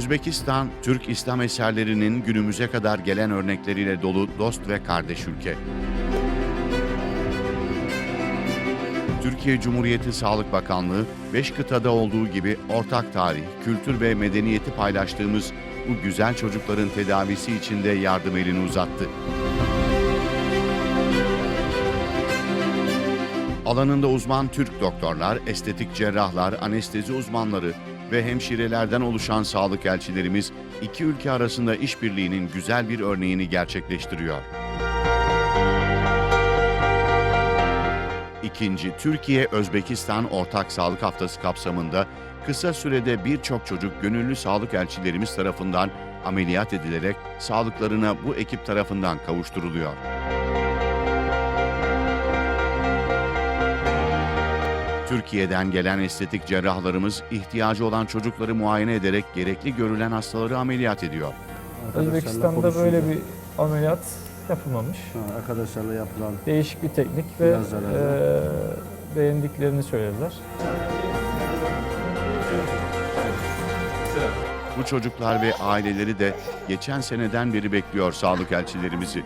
Özbekistan, Türk İslam eserlerinin günümüze kadar gelen örnekleriyle dolu dost ve kardeş ülke. Türkiye Cumhuriyeti Sağlık Bakanlığı, beş kıtada olduğu gibi ortak tarih, kültür ve medeniyeti paylaştığımız bu güzel çocukların tedavisi için de yardım elini uzattı. Alanında uzman Türk doktorlar, estetik cerrahlar, anestezi uzmanları ve hemşirelerden oluşan sağlık elçilerimiz iki ülke arasında işbirliğinin güzel bir örneğini gerçekleştiriyor. İkinci Türkiye-Özbekistan Ortak Sağlık Haftası kapsamında kısa sürede birçok çocuk gönüllü sağlık elçilerimiz tarafından ameliyat edilerek sağlıklarına bu ekip tarafından kavuşturuluyor. Türkiye'den gelen estetik cerrahlarımız ihtiyacı olan çocukları muayene ederek gerekli görülen hastaları ameliyat ediyor. Özbekistan'da böyle bir ameliyat yapılmamış. Ha, arkadaşlarla yapılan Değişik bir teknik ve Biraz zararlı. eee, beğendiklerini söylediler. Bu çocuklar ve aileleri de geçen seneden beri bekliyor sağlık elçilerimizi.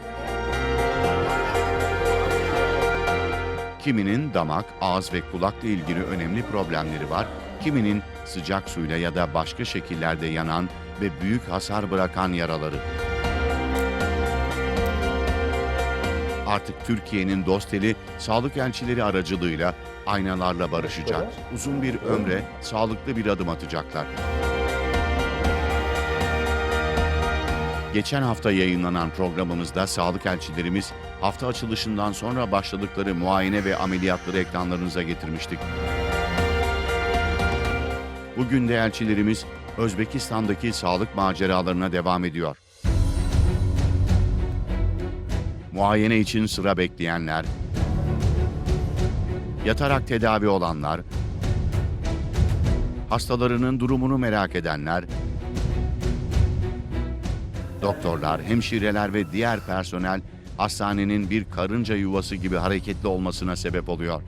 Kiminin damak, ağız ve kulakla ilgili önemli problemleri var, kiminin sıcak suyla ya da başka şekillerde yanan ve büyük hasar bırakan yaraları. Artık Türkiye'nin dost eli sağlık elçileri aracılığıyla aynalarla barışacak, uzun bir ömre sağlıklı bir adım atacaklar. Geçen hafta yayınlanan programımızda sağlık elçilerimiz hafta açılışından sonra başladıkları muayene ve ameliyatları ekranlarınıza getirmiştik. Bugün de elçilerimiz Özbekistan'daki sağlık maceralarına devam ediyor. Muayene için sıra bekleyenler, yatarak tedavi olanlar, hastalarının durumunu merak edenler, Doktorlar, hemşireler ve diğer personel hastanenin bir karınca yuvası gibi hareketli olmasına sebep oluyor.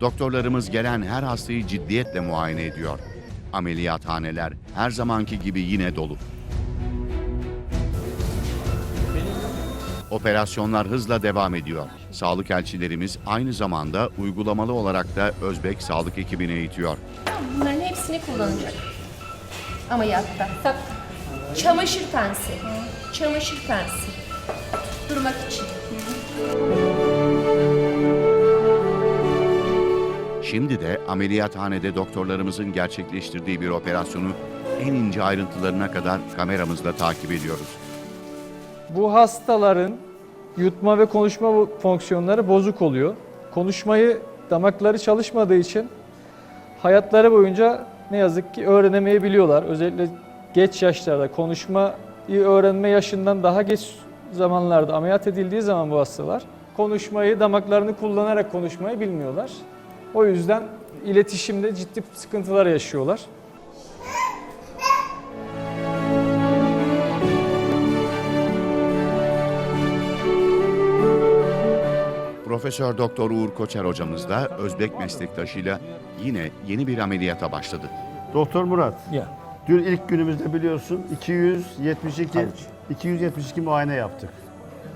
Doktorlarımız gelen her hastayı ciddiyetle muayene ediyor. Ameliyathaneler her zamanki gibi yine dolu. Operasyonlar hızla devam ediyor. Sağlık elçilerimiz aynı zamanda uygulamalı olarak da Özbek sağlık ekibini eğitiyor. Bunların hepsini kullanacak. Ameliyatta. Çamaşır pensi. Çamaşır pensi. Durmak için. Şimdi de ameliyathanede doktorlarımızın gerçekleştirdiği bir operasyonu en ince ayrıntılarına kadar kameramızla takip ediyoruz. Bu hastaların yutma ve konuşma fonksiyonları bozuk oluyor. Konuşmayı damakları çalışmadığı için hayatları boyunca ne yazık ki öğrenemeyebiliyorlar. Özellikle geç yaşlarda konuşmayı öğrenme yaşından daha geç zamanlarda ameliyat edildiği zaman bu hastalar konuşmayı damaklarını kullanarak konuşmayı bilmiyorlar. O yüzden iletişimde ciddi sıkıntılar yaşıyorlar. Profesör Doktor Uğur Koçer hocamız da Özbek meslektaşıyla yine yeni bir ameliyata başladı. Doktor Murat. Ya. Dün ilk günümüzde biliyorsun 272 272 muayene yaptık.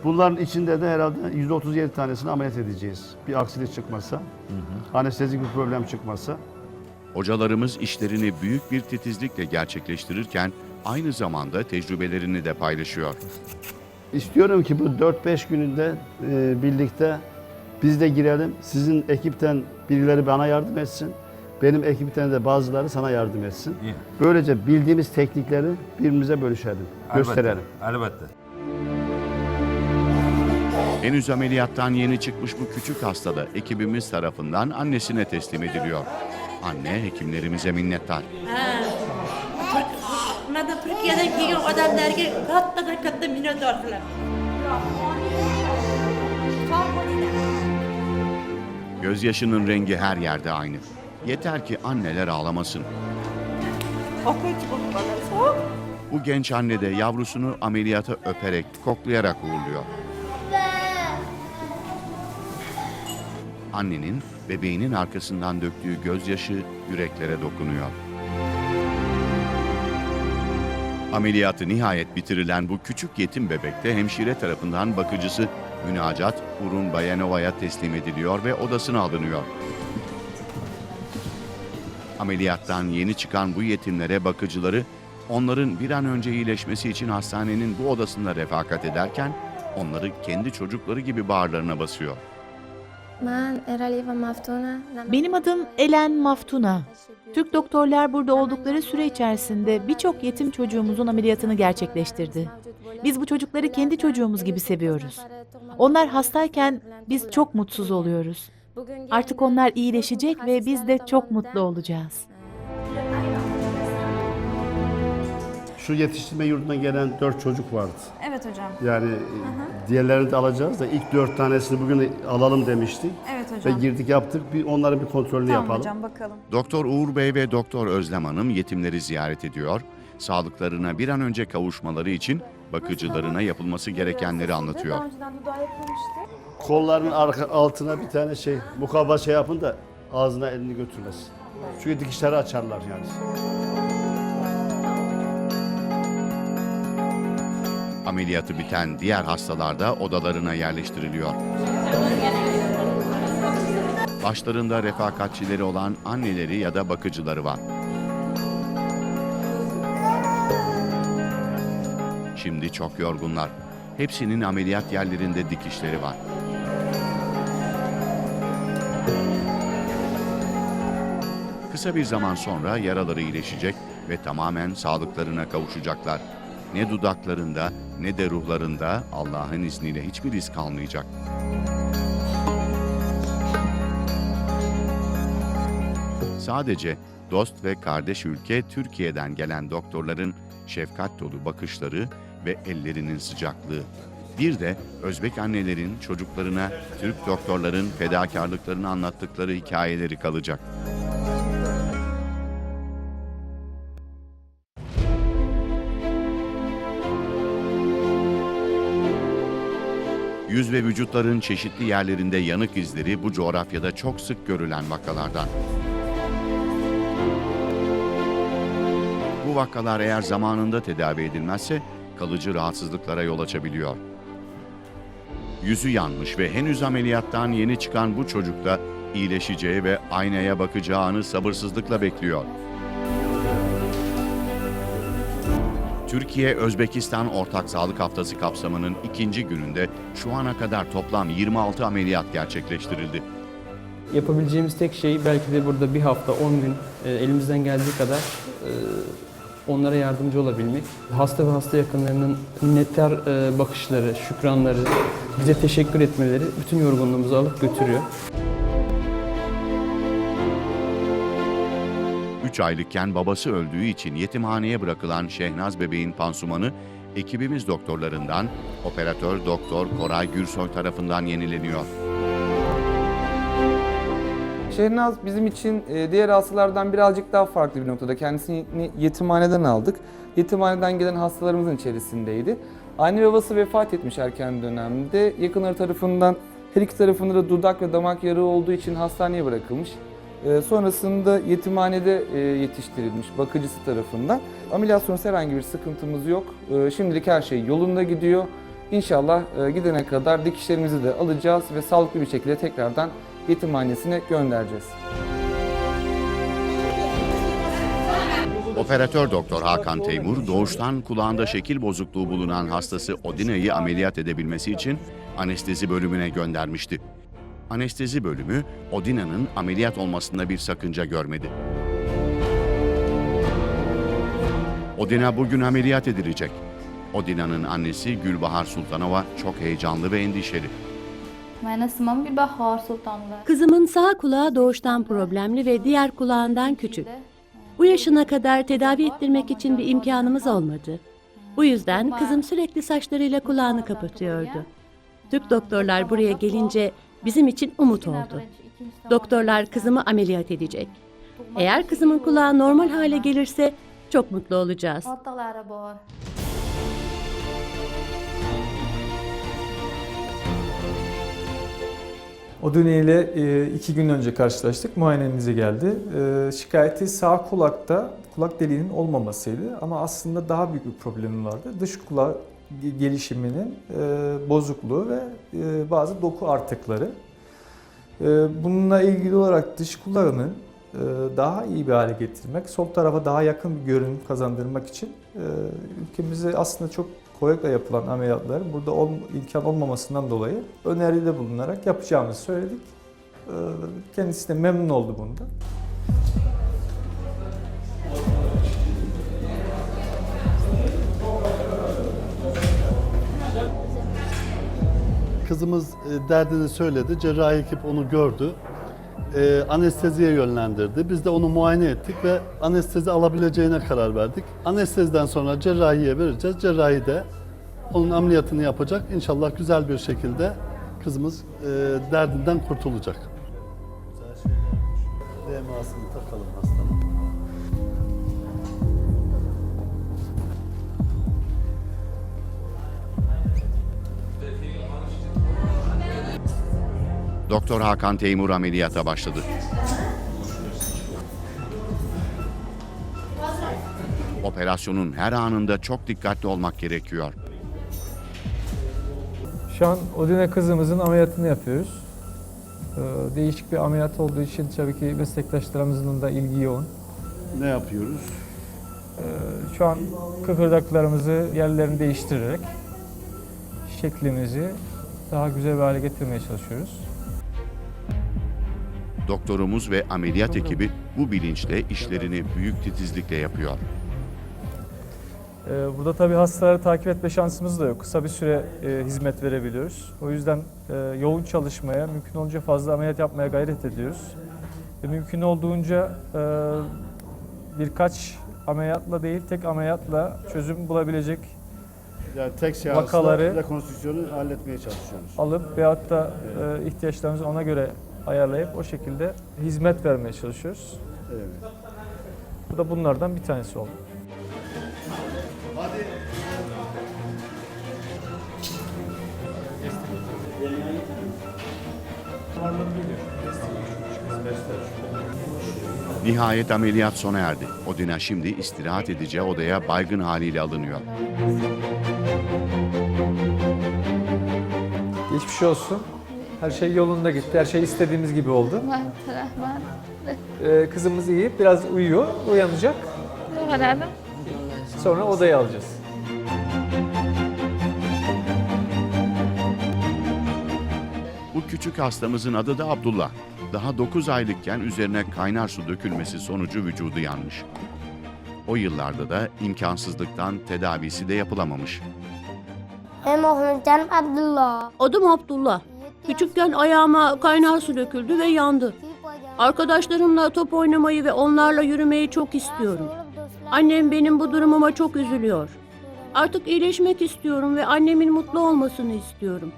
Bunların içinde de herhalde 137 tanesini ameliyat edeceğiz. Bir aksilik çıkmazsa, anestezik bir problem çıkmazsa. Hocalarımız işlerini büyük bir titizlikle gerçekleştirirken aynı zamanda tecrübelerini de paylaşıyor. İstiyorum ki bu 4-5 gününde e, birlikte biz de girelim. Sizin ekipten birileri bana yardım etsin. Benim ekipten de bazıları sana yardım etsin. İyi. Böylece bildiğimiz teknikleri birbirimize bölüşelim, gösterelim. Elbette. Henüz ameliyattan yeni çıkmış bu küçük hasta da ekibimiz tarafından annesine teslim ediliyor. Anne hekimlerimize minnettar. Katta minnatdorchilar. Gözyaşının rengi her yerde aynı. Yeter ki anneler ağlamasın. Bu genç anne de yavrusunu ameliyata öperek, koklayarak uğurluyor. Annenin bebeğinin arkasından döktüğü gözyaşı yüreklere dokunuyor. Ameliyatı nihayet bitirilen bu küçük yetim bebekte hemşire tarafından bakıcısı münacat Urun Bayanova'ya teslim ediliyor ve odasına alınıyor. Ameliyattan yeni çıkan bu yetimlere bakıcıları onların bir an önce iyileşmesi için hastanenin bu odasında refakat ederken onları kendi çocukları gibi bağırlarına basıyor. Benim adım Elen Maftuna. Türk doktorlar burada oldukları süre içerisinde birçok yetim çocuğumuzun ameliyatını gerçekleştirdi. Biz bu çocukları kendi çocuğumuz gibi seviyoruz. Onlar hastayken biz çok mutsuz oluyoruz. Artık onlar iyileşecek ve biz de çok mutlu olacağız. Şu yetiştirme yurduna gelen dört çocuk vardı. Evet hocam. Yani e, diğerlerini de alacağız da ilk dört tanesini bugün alalım demiştik. Evet Ve hocam. girdik yaptık. Bir onların bir kontrolünü Tamam yapalım. hocam bakalım. Doktor Uğur Bey ve Doktor Özlem Hanım yetimleri ziyaret ediyor. Sağlıklarına bir an önce kavuşmaları için bakıcılarına yapılması gerekenleri anlatıyor. Kollarının arka, altına bir tane şey, mukavva şey yapın da ağzına elini götürmesin. Çünkü dikişleri açarlar yani. Ameliyatı biten diğer hastalar da odalarına yerleştiriliyor. Başlarında refakatçileri olan anneleri ya da bakıcıları var. Şimdi çok yorgunlar. Hepsinin ameliyat yerlerinde dikişleri var. Kısa bir zaman sonra yaraları iyileşecek ve tamamen sağlıklarına kavuşacaklar. Ne dudaklarında ne de ruhlarında Allah'ın izniyle hiçbir iz kalmayacak. Sadece dost ve kardeş ülke Türkiye'den gelen doktorların şefkat dolu bakışları ve ellerinin sıcaklığı. Bir de Özbek annelerin çocuklarına Türk doktorların fedakarlıklarını anlattıkları hikayeleri kalacak. Yüz ve vücutların çeşitli yerlerinde yanık izleri bu coğrafyada çok sık görülen vakalardan. Bu vakalar eğer zamanında tedavi edilmezse kalıcı rahatsızlıklara yol açabiliyor. Yüzü yanmış ve henüz ameliyattan yeni çıkan bu çocuk da iyileşeceği ve aynaya bakacağı anı sabırsızlıkla bekliyor. Türkiye-Özbekistan Ortak Sağlık Haftası kapsamının ikinci gününde şu ana kadar toplam 26 ameliyat gerçekleştirildi. Yapabileceğimiz tek şey belki de burada bir hafta, 10 gün e, elimizden geldiği kadar e, onlara yardımcı olabilmek. Hasta ve hasta yakınlarının minnettar e, bakışları, şükranları, bize teşekkür etmeleri bütün yorgunluğumuzu alıp götürüyor. 3 aylıkken babası öldüğü için yetimhaneye bırakılan Şehnaz bebeğin pansumanı ekibimiz doktorlarından operatör doktor Koray Gürsoy tarafından yenileniyor. Şehnaz bizim için e, diğer hastalardan birazcık daha farklı bir noktada. Kendisini yetimhaneden aldık. Yetimhaneden gelen hastalarımızın içerisindeydi. Anne ve babası vefat etmiş erken dönemde. Yakınları tarafından her iki tarafında da dudak ve damak yarığı olduğu için hastaneye bırakılmış. E, Sonrasında yetimhanede e, yetiştirilmiş bakıcısı tarafından. Ameliyat sonrası herhangi bir sıkıntımız yok. Şimdilik her şey yolunda gidiyor. İnşallah gidene kadar dikişlerimizi de alacağız ve sağlıklı bir şekilde tekrardan yetimhanesine göndereceğiz. Operatör doktor Hakan Teymur doğuştan kulağında şekil bozukluğu bulunan hastası Odina'yı ameliyat edebilmesi için anestezi bölümüne göndermişti. Anestezi bölümü Odina'nın ameliyat olmasında bir sakınca görmedi. Odina bugün ameliyat edilecek. Odina'nın annesi Gülbahar Sultanova çok heyecanlı ve endişeli. Kızımın sağ kulağı doğuştan problemli ve diğer kulağından küçük. Bu yaşına kadar tedavi ettirmek için bir imkanımız olmadı. Bu yüzden kızım sürekli saçlarıyla kulağını kapatıyordu. Türk doktorlar buraya gelince bizim için umut oldu. Doktorlar kızımı ameliyat edecek. Eğer kızımın kulağı normal hale gelirse çok mutlu olacağız. Odine ile e, iki gün önce karşılaştık. Muayenemize geldi. E, şikayeti sağ kulakta kulak deliğinin olmamasıydı. Ama aslında daha büyük bir problemi vardı. Dış kulak ge- gelişiminin e, bozukluğu ve bazı doku artıkları. Bununla ilgili olarak dış kulağını daha iyi bir hale getirmek, sol tarafa daha yakın bir görünüm kazandırmak için e, ülkemizde aslında çok kolaylıkla yapılan ameliyatların burada ol, imkan olmamasından dolayı öneride bulunarak yapacağımızı söyledik. E, Kendisi de memnun oldu bundan. Kızımız e, derdini söyledi. Cerrahi ekip onu gördü. E, anesteziye yönlendirdi. Biz de onu muayene ettik ve anestezi alabileceğine karar verdik. Anesteziden sonra cerrahiye vereceğiz. Cerrahi de onun ameliyatını yapacak. İnşallah güzel bir şekilde kızımız e, derdinden kurtulacak. DMA'sını takalım hastanın. Doktor Hakan Teymur ameliyata başladı. Operasyonun her anında çok dikkatli olmak gerekiyor. Şu an Odine kızımızın ameliyatını yapıyoruz. E, Değişik bir ameliyat olduğu için tabii ki meslektaşlarımızın da ilgi yoğun. Ne yapıyoruz? Ee, Şu an kıkırdaklarımızı yerlerini değiştirerek şeklimizi daha güzel bir hale getirmeye çalışıyoruz. Doktorumuz ve ameliyat ekibi bu bilinçle işlerini büyük titizlikle yapıyor. Ee, Burada tabii hastaları takip etme şansımız da yok. Kısa bir süre e, hizmet verebiliyoruz. O yüzden e, yoğun çalışmaya, mümkün olunca fazla ameliyat yapmaya gayret ediyoruz. Ve mümkün olduğunca e, birkaç ameliyatla değil, tek ameliyatla çözüm bulabilecek Yani tek seansla Vakaları- rekonstrüksiyonu halletmeye çalışıyoruz. alıp veyahut da e, ihtiyaçlarımızı ona göre ayarlayıp o şekilde hizmet vermeye çalışıyoruz. Evet. Bu da bunlardan bir tanesi oldu. Nihayet ameliyat sona erdi. Odina şimdi istirahat edeceği odaya baygın haliyle alınıyor. Geçmiş olsun. Her şey yolunda gitti. Her şey istediğimiz gibi oldu. Ee, kızımız iyi. Biraz uyuyor. Uyanacak. Sonra odaya alacağız. Bu küçük hastamızın adı da Abdullah. Daha 9 aylıkken üzerine kaynar su dökülmesi sonucu vücudu yanmış. O yıllarda da imkansızlıktan tedavisi de yapılamamış. Muhammed Abdullah. Adım Abdullah. Küçükken ayağıma kaynar su döküldü ve yandı. Arkadaşlarımla top oynamayı ve onlarla yürümeyi çok istiyorum. Annem benim bu durumuma çok üzülüyor. Artık iyileşmek istiyorum ve annemin mutlu olmasını istiyorum.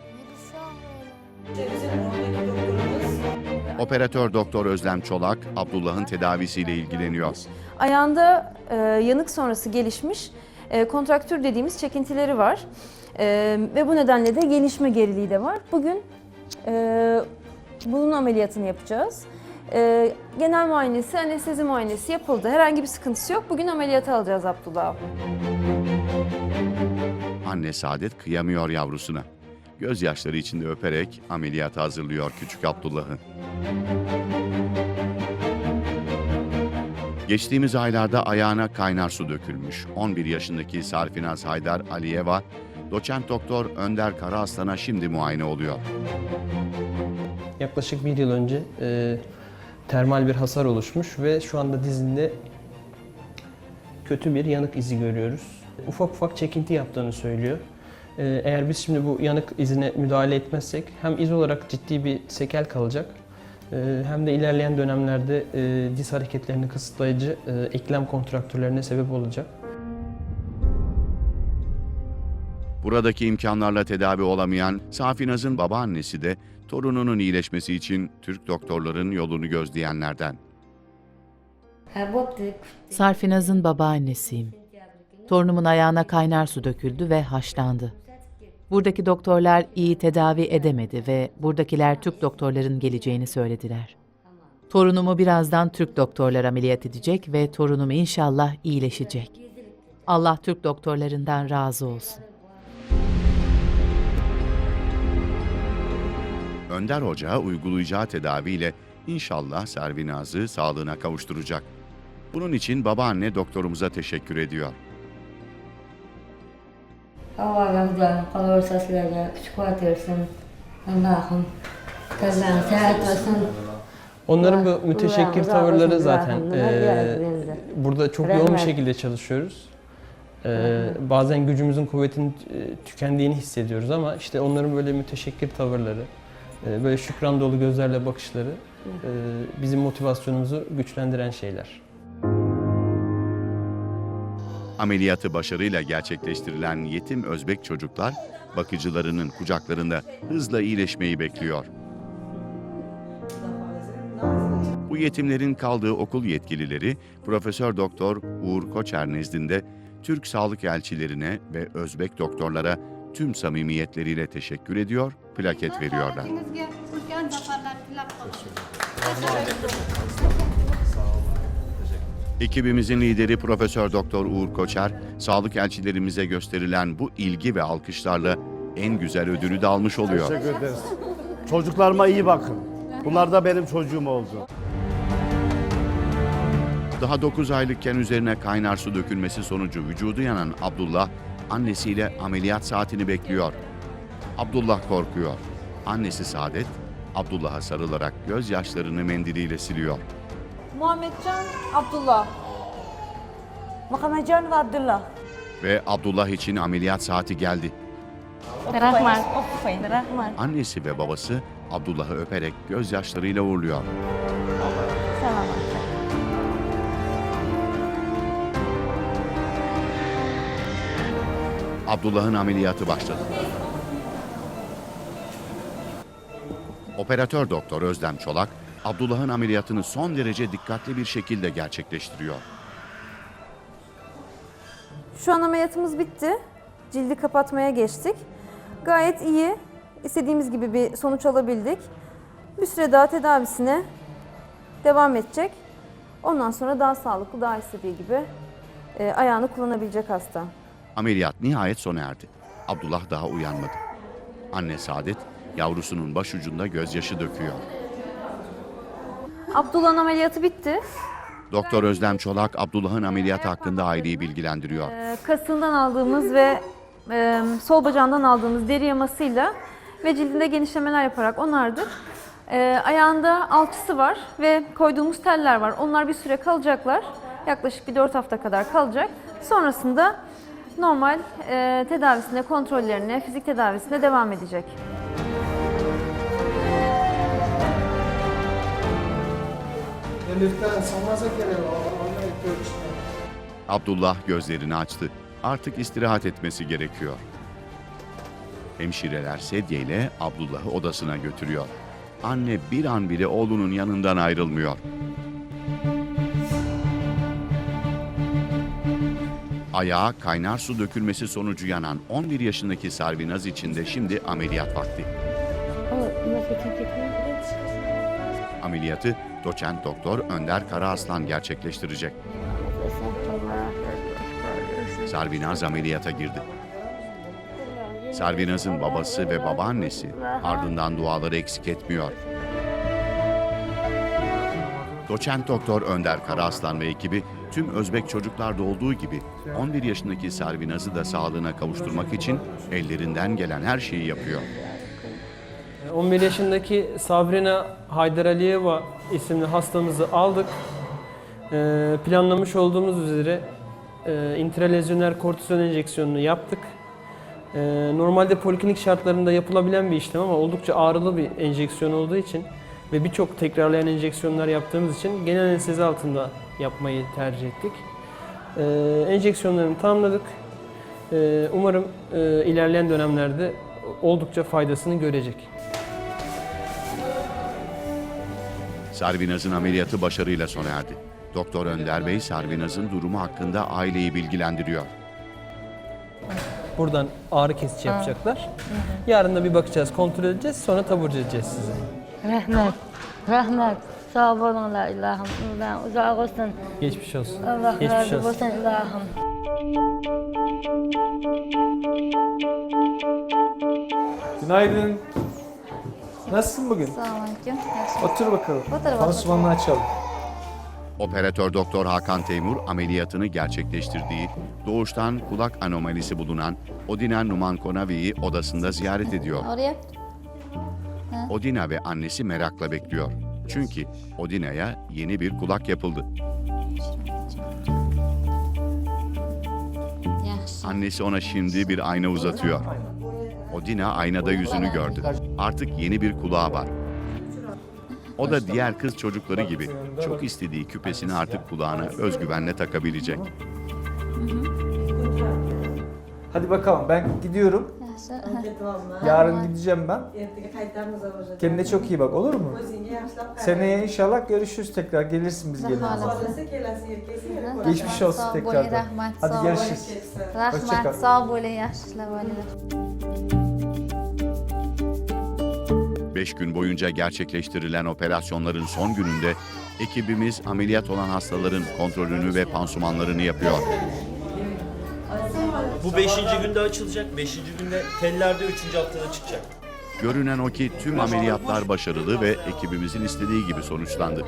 Operatör Doktor Özlem Çolak, Abdullah'ın tedavisiyle ilgileniyor. Ayağında e, yanık sonrası gelişmiş e, kontraktür dediğimiz çekintileri var. E, ve bu nedenle de gelişme geriliği de var. Bugün e, bunun ameliyatını yapacağız. E, genel muayenesi, anestezi muayenesi yapıldı. Herhangi bir sıkıntısı yok. Bugün ameliyata alacağız Abdullah. Anne Saadet kıyamıyor yavrusuna. Gözyaşları içinde öperek ameliyata hazırlıyor küçük Abdullah'ı. Geçtiğimiz aylarda ayağına kaynar su dökülmüş. 11 yaşındaki Sarfinaz Haydar Aliyeva, doçent doktor Önder Karaaslan'a şimdi muayene oluyor. Yaklaşık bir yıl önce e, termal bir hasar oluşmuş ve şu anda dizinde kötü bir yanık izi görüyoruz. Ufak ufak çekinti yaptığını söylüyor. E, eğer biz şimdi bu yanık izine müdahale etmezsek hem iz olarak ciddi bir sekel kalacak e, hem de ilerleyen dönemlerde e, diz hareketlerini kısıtlayıcı e, eklem kontraktürlerine sebep olacak. Buradaki imkanlarla tedavi olamayan Safinaz'ın babaannesi de torununun iyileşmesi için Türk doktorların yolunu gözleyenlerden. Sarfinaz'ın babaannesiyim. Torunumun ayağına kaynar su döküldü ve haşlandı. Buradaki doktorlar iyi tedavi edemedi ve buradakiler Türk doktorların geleceğini söylediler. Torunumu birazdan Türk doktorlar ameliyat edecek ve torunum inşallah iyileşecek. Allah Türk doktorlarından razı olsun. Önder Hoca uygulayacağı tedaviyle inşallah Servinaz'ı sağlığına kavuşturacak. Bunun için babaanne doktorumuza teşekkür ediyor. Allah razı kalırsa sizlere küçük. Allah'ım kazan seyahat olsun. Onların bu müteşekkir tavırları zaten Hadi burada çok yoğun bir şekilde çalışıyoruz. Eee, bazen gücümüzün kuvvetinin e, tükendiğini hissediyoruz ama işte onların böyle müteşekkir tavırları, e, böyle şükran dolu gözlerle bakışları e, bizim motivasyonumuzu güçlendiren şeyler. Ameliyatı başarıyla gerçekleştirilen yetim Özbek çocuklar bakıcılarının kucaklarında hızla iyileşmeyi bekliyor. Bu yetimlerin kaldığı okul yetkilileri Profesör Doktor Uğur Koçer nezdinde Türk sağlık elçilerine ve Özbek doktorlara tüm samimiyetleriyle teşekkür ediyor, plaket veriyorlar. Ekibimizin lideri Profesör Doktor Uğur Koçer, sağlık elçilerimize gösterilen bu ilgi ve alkışlarla en güzel ödülü de almış oluyor. Teşekkür ederiz. Çocuklarıma iyi bakın. Bunlar da benim çocuğum oldu. Daha 9 aylıkken üzerine kaynar su dökülmesi sonucu vücudu yanan Abdullah, annesiyle ameliyat saatini bekliyor. Abdullah korkuyor. Annesi Saadet, Abdullah'a sarılarak gözyaşlarını mendiliyle siliyor. Muhammedcan Abdullah. Muhammedcan ve Abdullah. Ve Abdullah için ameliyat saati geldi. Rahman. Rahman. Annesi ve babası Abdullah'ı öperek gözyaşlarıyla uğurluyor. Selamat. Abdullah'ın ameliyatı başladı. Operatör doktor Özlem Çolak, Abdullah'ın ameliyatını son derece dikkatli bir şekilde gerçekleştiriyor. Şu an ameliyatımız bitti. Cildi kapatmaya geçtik. Gayet iyi. İstediğimiz gibi bir sonuç alabildik. Bir süre daha tedavisine devam edecek. Ondan sonra daha sağlıklı, daha istediği gibi e, ayağını kullanabilecek hasta. Ameliyat nihayet sona erdi. Abdullah daha uyanmadı. Anne Saadet, yavrusunun başucunda gözyaşı döküyor. Abdullah'ın ameliyatı bitti. Doktor Özlem Çolak, Abdullah'ın ameliyatı hakkında aileyi bilgilendiriyor. E, kasından aldığımız ve e, sol bacağından aldığımız deri yamasıyla ve cildinde genişlemeler yaparak onardık. E, ayağında alçısı var ve koyduğumuz teller var. Onlar bir süre kalacaklar. Yaklaşık bir 4 hafta kadar kalacak. Sonrasında normal e, tedavisine, kontrollerine, fizik tedavisine devam edecek. Abdullah gözlerini açtı. Artık istirahat etmesi gerekiyor. Hemşireler sedye ile Abdullah'ı odasına götürüyor. Anne bir an bile oğlunun yanından ayrılmıyor. Ayağa kaynar su dökülmesi sonucu yanan 11 yaşındaki Sarvinaz için de şimdi ameliyat vakti. Ameliyatı doçent doktor Önder Karaaslan gerçekleştirecek. Sarvinaz ameliyata girdi. Sarvinaz'ın babası ve babaannesi ardından duaları eksik etmiyor. Doçent doktor Önder Karaaslan ve ekibi tüm Özbek çocuklarda olduğu gibi 11 yaşındaki Sarvinaz'ı da sağlığına kavuşturmak için ellerinden gelen her şeyi yapıyor. 11 yaşındaki Sabrina Haydar Aliyeva isimli hastamızı aldık. Ee, planlamış olduğumuz üzere e, intralezyoner kortizon enjeksiyonunu yaptık. Ee, normalde poliklinik şartlarında yapılabilen bir işlem ama oldukça ağrılı bir enjeksiyon olduğu için ve birçok tekrarlayan enjeksiyonlar yaptığımız için genel anestezi altında yapmayı tercih ettik. Ee, enjeksiyonlarını tamamladık. Ee, umarım e, ilerleyen dönemlerde oldukça faydasını görecek. Sarvinaz'ın ameliyatı başarıyla sona erdi. Doktor Önder Bey Sarvinaz'ın durumu hakkında aileyi bilgilendiriyor. Buradan ağrı kesici yapacaklar. Yarın da bir bakacağız, kontrol edeceğiz. Sonra taburcu edeceğiz sizi. Rahmet. Rahmet. Sağ olunlar ilahım. Ömrün uzak olsun. Geçmiş olsun. Allah Geçmiş razı olsun. olsun ilahım. Günaydın. Nasılsın bugün? Selamünaleyküm. Otur bakalım. Otur bakalım. Pansumanını açalım. Operatör Doktor Hakan Teymur ameliyatını gerçekleştirdiği, doğuştan kulak anomalisi bulunan Odina Numankonavi'yi odasında ziyaret ediyor. Oraya. Odina ve annesi merakla bekliyor. Çünkü Odina'ya yeni bir kulak yapıldı. Annesi ona şimdi bir ayna uzatıyor. Odina aynada yüzünü gördü. Artık yeni bir kulağı var. O da diğer kız çocukları gibi çok istediği küpesini artık kulağına özgüvenle takabilecek. Hadi bakalım ben gidiyorum. Yaxşı. Yarın gideceğim ben. Kendine çok iyi bak olur mu? Seneye inşallah görüşürüz tekrar. Gelirsin biz geliriz. Geçmiş olsun. Rahmet. Hadi görüşürüz. Rahmet. Sağ işlər var. Beş gün boyunca gerçekleştirilen operasyonların son gününde ekibimiz ameliyat olan hastaların kontrolünü ve pansumanlarını yapıyor. Bu beşinci günde açılacak. Beşinci günde tellerde üçüncü haftada çıkacak. Görünen o ki tüm ameliyatlar başarılı ve ekibimizin istediği gibi sonuçlandı.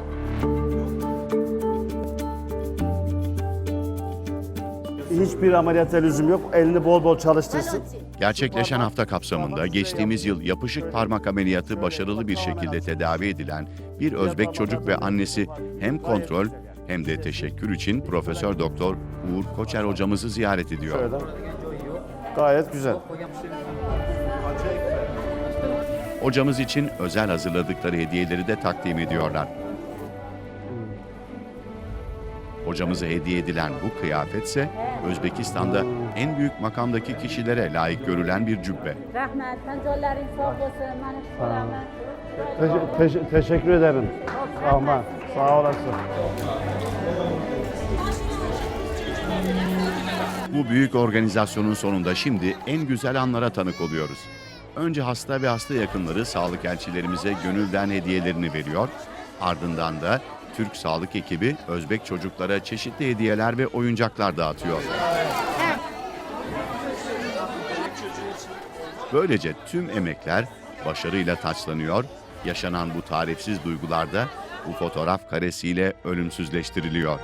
Hiçbir ameliyata lüzum yok. Elini bol bol çalıştırsın. Gerçekleşen hafta kapsamında geçtiğimiz yıl yapışık parmak ameliyatı başarılı bir şekilde tedavi edilen bir Özbek çocuk ve annesi hem kontrol hem de teşekkür için Profesör Doktor Uğur Koçer hocamızı ziyaret ediyor. Şöyle. Gayet güzel. Hocamız için özel hazırladıkları hediyeleri de takdim ediyorlar. Hocamıza hediye edilen bu kıyafetse Özbekistan'da en büyük makamdaki kişilere layık görülen bir cübbe. Rahmet. Pancarların sağ olsun. Teşekkür ederim. Aman. Sağ olasın. Bu büyük organizasyonun sonunda şimdi en güzel anlara tanık oluyoruz. Önce hasta ve hasta yakınları sağlık elçilerimize gönülden hediyelerini veriyor. Ardından da Türk sağlık ekibi Özbek çocuklara çeşitli hediyeler ve oyuncaklar dağıtıyor. Böylece tüm emekler başarıyla taçlanıyor, yaşanan bu tarifsiz duygular da bu fotoğraf karesiyle ölümsüzleştiriliyor.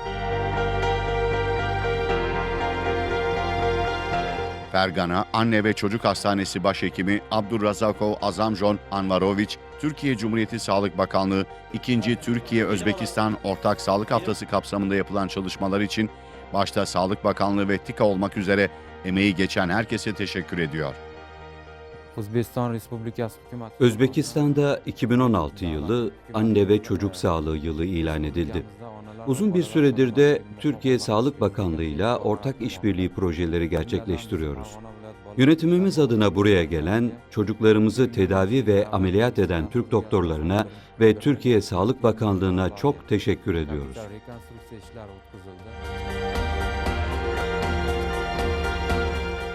Fergana Anne ve Çocuk Hastanesi Başhekimi Abdurrazakov Azamjon Anvaroviç, Türkiye Cumhuriyeti Sağlık Bakanlığı 2. Türkiye-Özbekistan Ortak Sağlık Haftası kapsamında yapılan çalışmalar için başta Sağlık Bakanlığı ve TİKA olmak üzere emeği geçen herkese teşekkür ediyor. Özbekistan Respublikası Hükümet. Özbekistan'da 2016 yılı Anne ve Çocuk Sağlığı Yılı ilan edildi. Uzun bir süredir de Türkiye Sağlık Bakanlığı ile ortak işbirliği projeleri gerçekleştiriyoruz. Yönetimimiz adına buraya gelen, çocuklarımızı tedavi ve ameliyat eden Türk doktorlarına ve Türkiye Sağlık Bakanlığı'na çok teşekkür ediyoruz.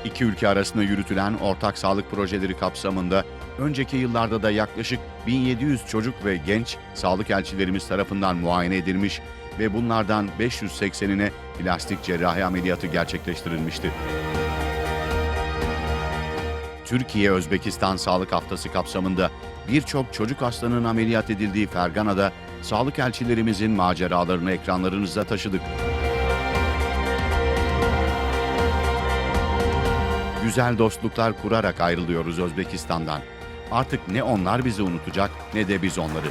İki ülke arasında yürütülen ortak sağlık projeleri kapsamında önceki yıllarda da yaklaşık 1700 çocuk ve genç sağlık elçilerimiz tarafından muayene edilmiş ve bunlardan 580'ine plastik cerrahi ameliyatı gerçekleştirilmişti. Türkiye-Özbekistan Sağlık Haftası kapsamında birçok çocuk hastanın ameliyat edildiği Fergana'da sağlık elçilerimizin maceralarını ekranlarınıza taşıdık. Güzel dostluklar kurarak ayrılıyoruz Özbekistan'dan. Artık ne onlar bizi unutacak ne de biz onları.